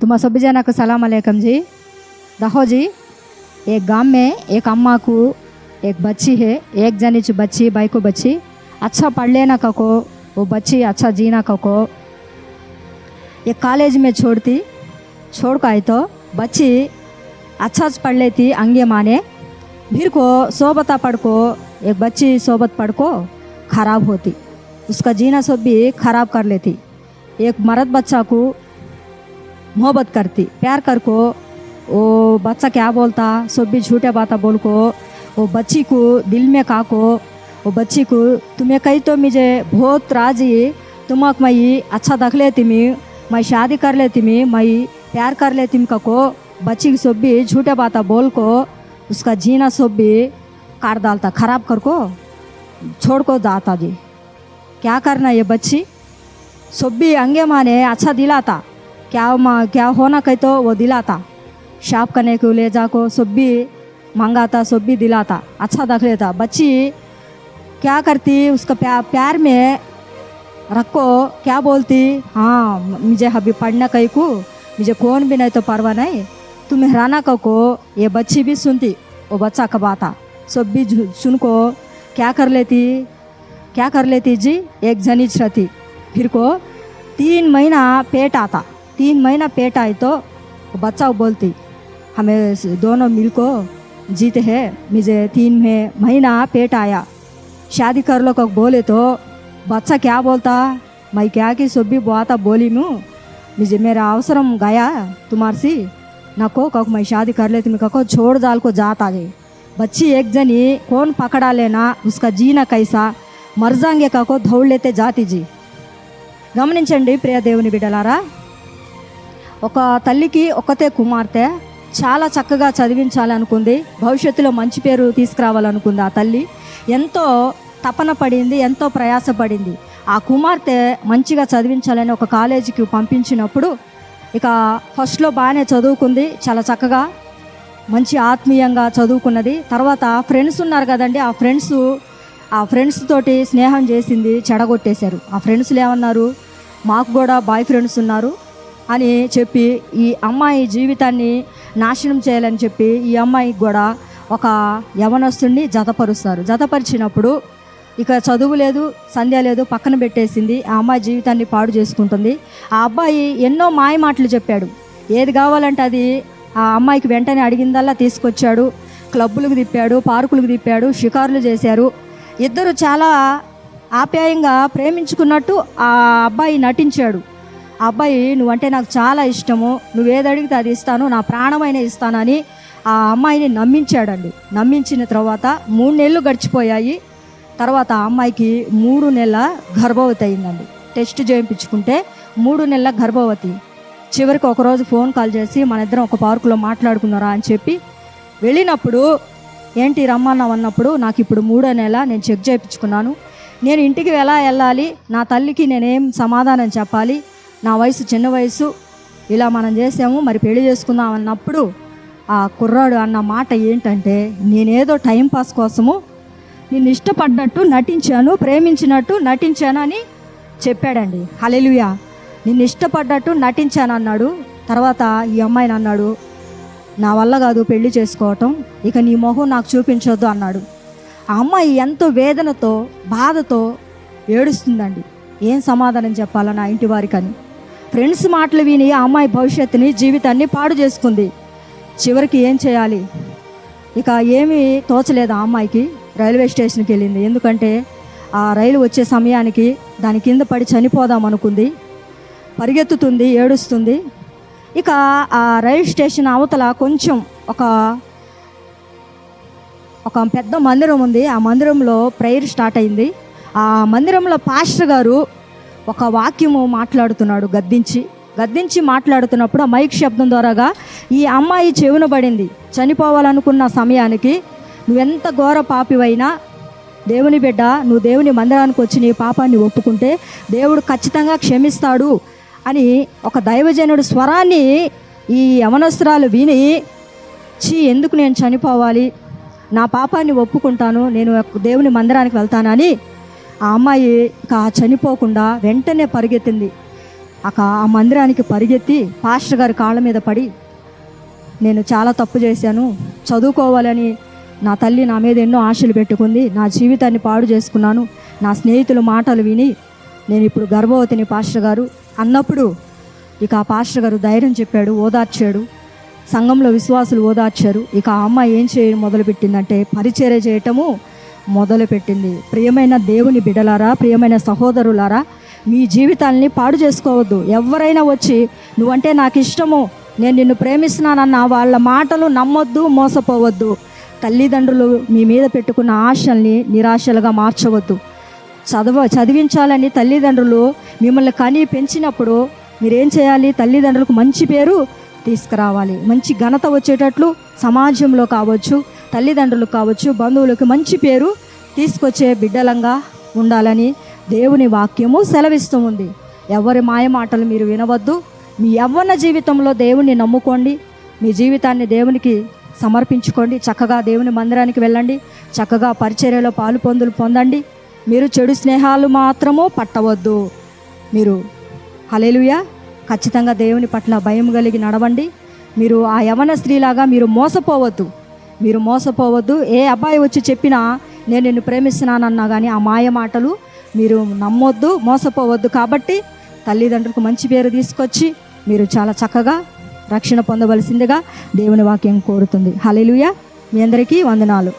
तुम्हारा सभी जना को सलाम अलैकुम जी। देखो जी, एक गाँव में एक अम्मा को एक बच्ची है, एक जनी च बच्ची बाई को बच्ची। अच्छा पढ़ लेना कको, वो बच्ची अच्छा जीना कको। ये कॉलेज में छोड़ती, छोड़ का आई तो बच्ची अच्छा पढ़ लेती, अंगे माने। फिर को सोबता पढ़ को एक बच्ची सोबत पढ़ को खराब होती। उसका जीना सब भी खराब कर लेती। एक मर्द बच्चा को मोहब्बत करती। प्यार कर को वो बच्चा क्या बोलता? सब भी झूठे बातें बोल को वो बच्ची को दिल में का को वो बच्ची को, तुम्हें कही तो मुझे बहुत राज़ी तुमक मई अच्छा दख लेती मी मैं शादी कर लेती मी मैं प्यार कर लेती मी को बच्ची की सब भी झूठे बातें बोल को उसका जीना सब भी काट डालता, खराब कर को छोड़ को जाता जी क्या करना ये बच्ची? सब भी अंगे माने अच्छा दिलाता। क्या मा क्या होना कही तो वो दिलाता। शाप करने को ले जाको सब भी मंगाता सब भी दिलाता। अच्छा देख लेता। बच्ची क्या करती? उसका प्या, प्यार में रखो। क्या बोलती? हाँ मुझे अभी पढ़ना कहीं को। मुझे कौन भी नहीं तो परवा नहीं। तुम हराना को? ये बच्ची भी सुनती वो बच्चा कब आता? सब भी सुन को क्या कर लेती? क्या कर लेती जी? एक जनी रहती फिर को तीन महीना पेट आता। तीन महीना पेट आई तो वो बच्चा बोलती हमें दोनों मिल को जीते हैं मुझे तीन में महीना पेट आया शादी कर लो को बोले तो बच्चा क्या बोलता मैं क्या कि सुबी बुआता बोली हूँ मुझे मेरा अवसरम गया तुम्हारे सी नको कहो मैं शादी कर लेती मैं कहो छोड़ जाल को जाता जी बच्ची एक जनी कौन पकड़ा लेना उसका जीना कैसा मर जाएंगे कहो दौड़ लेते जाती जी గమనించండి ప్రియ దేవుని బిడ్డలారా ఒక తల్లికి ఒకతే కుమార్తె చాలా చక్కగా చదివించాలనుకుంది. భవిష్యత్తులో మంచి పేరు తీసుకురావాలనుకుంది ఆ తల్లి. ఎంతో తపన పడింది ఎంతో ప్రయాసపడింది. ఆ కుమార్తె మంచిగా చదివించాలని ఒక కాలేజీకి పంపించినప్పుడు ఇక ఫస్ట్లో బాగానే చదువుకుంది చాలా చక్కగా మంచి ఆత్మీయంగా చదువుకున్నది. తర్వాత ఫ్రెండ్స్ ఉన్నారు కదండి ఆ ఫ్రెండ్స్ ఆ ఫ్రెండ్స్ తోటి స్నేహం చేసింది చెడగొట్టేశారు. ఆ ఫ్రెండ్స్లు ఏమన్నారు? మాకు కూడా బాయ్ ఫ్రెండ్స్ ఉన్నారు. అని చెప్పి ఈ అమ్మాయి జీవితాన్ని నాశనం చేయాలని చెప్పి ఈ అమ్మాయికి కూడా ఒక యవనస్తుడిని జతపరుస్తారు. జతపరిచినప్పుడు ఇక చదువు లేదు సంధ్య లేదు పక్కన పెట్టేసింది. ఆ అమ్మాయి జీవితాన్ని పాడు చేసుకుంటుంది. ఆ అబ్బాయి ఎన్నో మాయ మాటలు చెప్పాడు. ఏది కావాలంటే అది ఆ అమ్మాయికి వెంటనే అడిగిందల్లా తీసుకొచ్చాడు. క్లబ్బులకు తిప్పాడు పార్కులకు తిప్పాడు షికారులు చేశారు. ఇద్దరు చాలా ఆప్యాయంగా ప్రేమించుకున్నట్టు ఆ అబ్బాయి నటించాడు. అబ్బాయి నువ్వంటే నాకు చాలా ఇష్టము. నువ్వు ఏది అడిగితే అది ఇస్తాను నా ప్రాణమైన ఇస్తానని ఆ అమ్మాయిని నమ్మించాడండి. నమ్మించిన తర్వాత మూడు నెలలు గడిచిపోయాయి. తర్వాత ఆ అమ్మాయికి మూడు నెలల గర్భవతి అయిందండి. టెస్ట్ చేయించుకుంటే మూడు నెలల గర్భవతి. చివరికి ఒకరోజు ఫోన్ కాల్ చేసి మన ఇద్దరం ఒక పార్కులో మాట్లాడుకున్నారా? అని చెప్పి వెళ్ళినప్పుడు ఏంటి రమ్మన్నావు? అన్నప్పుడు నాకు ఇప్పుడు మూడో నెల నేను చెక్ చేయించుకున్నాను. నేను ఇంటికి ఎలా వెళ్ళాలి? నా తల్లికి నేనేం సమాధానం చెప్పాలి? నా వయసు చిన్న వయసు ఇలా మనం చేసాము మరి పెళ్ళి చేసుకుందాం అన్నప్పుడు ఆ కుర్రాడు అన్న మాట ఏంటంటే నేనేదో టైంపాస్ కోసము నిన్ను ఇష్టపడ్డట్టు నటించాను ప్రేమించినట్టు నటించాను అని చెప్పాడండి. హలెలుయా నిన్ను ఇష్టపడ్డట్టు నటించాను అన్నాడు తర్వాత ఈ అమ్మాయిని అన్నాడు నా వల్ల కాదు పెళ్ళి చేసుకోవటం ఇక నీ మొహం నాకు చూపించొద్దు అన్నాడు. ఆ అమ్మాయి ఎంతో వేదనతో బాధతో ఏడుస్తుందండి. ఏం సమాధానం చెప్పాలా నా ఇంటి వారికని? ఫ్రెండ్స్ మాటలు విని ఆ అమ్మాయి భవిష్యత్తుని జీవితాన్ని పాడు చేసుకుంది. చివరికి ఏం చేయాలి? ఇక ఏమీ తోచలేదు ఆ అమ్మాయికి రైల్వే స్టేషన్కి వెళ్ళింది. ఎందుకంటే ఆ రైలు వచ్చే సమయానికి దాని కింద పడి చనిపోదాం అనుకుంది. పరిగెత్తుతుంది ఏడుస్తుంది. ఇక ఆ రైలు స్టేషన్ అవతల కొంచెం ఒక ఒక పెద్ద మందిరం ఉంది. ఆ మందిరంలో ప్రేయర్ స్టార్ట్ అయింది. ఆ మందిరంలో పాస్టర్ గారు ఒక వాక్యము మాట్లాడుతున్నాడు గద్దించి. గద్దించి మాట్లాడుతున్నప్పుడు ఆ మైక్ శబ్దం ద్వారాగా ఈ అమ్మాయి చెవున పడింది. చనిపోవాలనుకున్న సమయానికి నువ్వెంత ఘోర పాపివైనా దేవుని బిడ్డ నువ్వు దేవుని మందిరానికి వచ్చి నీ పాపాన్ని ఒప్పుకుంటే దేవుడు ఖచ్చితంగా క్షమిస్తాడు అని ఒక దైవజనుడు స్వరాన్ని ఈ యవనస్త్రాలు విని చీ ఎందుకు నేను చనిపోవాలి? నా పాపాన్ని ఒప్పుకుంటాను నేను దేవుని మందిరానికి వెళ్తానని ఆ అమ్మాయి ఇంకా చనిపోకుండా వెంటనే పరిగెత్తింది. అక ఆ మందిరానికి పరిగెత్తి పాస్టర్ గారి కాళ్ళ మీద పడి నేను చాలా తప్పు చేశాను చదువుకోవాలని నా తల్లి నా మీద ఎన్నో ఆశలు పెట్టుకుంది నా జీవితాన్ని పాడు చేసుకున్నాను నా స్నేహితుల మాటలు విని నేను ఇప్పుడు గర్భవతిని పాస్టర్ గారు. అన్నప్పుడు ఇక ఆ పాస్టర్ గారు ధైర్యం చెప్పాడు ఓదార్చాడు సంఘంలో విశ్వాసులు ఓదార్చారు. ఇక ఆ అమ్మాయి ఏం చేయడం మొదలుపెట్టిందంటే పరిచర్య చేయటము మొదలుపెట్టింది. ప్రియమైన దేవుని బిడలారా ప్రియమైన సహోదరులారా మీ జీవితాల్ని పాడు చేసుకోవద్దు. ఎవరైనా వచ్చి నువ్వంటే నాకు ఇష్టము నేను నిన్ను ప్రేమిస్తున్నానన్న వాళ్ళ మాటలు నమ్మొద్దు మోసపోవద్దు. తల్లిదండ్రులు మీ మీద పెట్టుకున్న ఆశల్ని నిరాశలుగా మార్చవద్దు. చదవ చదివించాలని తల్లిదండ్రులు మిమ్మల్ని కని పెంచినప్పుడు మీరేం చేయాలి? తల్లిదండ్రులకు మంచి పేరు తీసుకురావాలి. మంచి ఘనత వచ్చేటట్లు సమాజంలో కావచ్చు తల్లిదండ్రులు కావచ్చు బంధువులకు మంచి పేరు తీసుకొచ్చే బిడ్డలంగా ఉండాలని దేవుని వాక్యము సెలవిస్తూ ఉంది. ఎవరి మాయ మాటలు మీరు వినవద్దు. మీ యవ్వన జీవితంలో దేవుణ్ణి నమ్ముకోండి. మీ జీవితాన్ని దేవునికి సమర్పించుకోండి. చక్కగా దేవుని మందిరానికి వెళ్ళండి. చక్కగా పరిచర్యలో పాలు పొందులు పొందండి. మీరు చెడు స్నేహాలు మాత్రము పట్టవద్దు. మీరు హలేలుయా ఖచ్చితంగా దేవుని పట్ల భయం కలిగి నడవండి. మీరు ఆ యవన స్త్రీలాగా మీరు మోసపోవద్దు. మీరు మోసపోవద్దు. ఏ అబ్బాయి వచ్చి చెప్పినా నేను నిన్ను ప్రేమిస్తున్నానన్నా కానీ ఆ మాయ మాటలు మీరు నమ్మొద్దు మోసపోవద్దు. కాబట్టి తల్లిదండ్రులకు మంచి పేరు తీసుకొచ్చి మీరు చాలా చక్కగా రక్షణ పొందవలసిందిగా దేవుని వాక్యం కోరుతుంది. హలేలుయా మీ అందరికీ వందనాలు.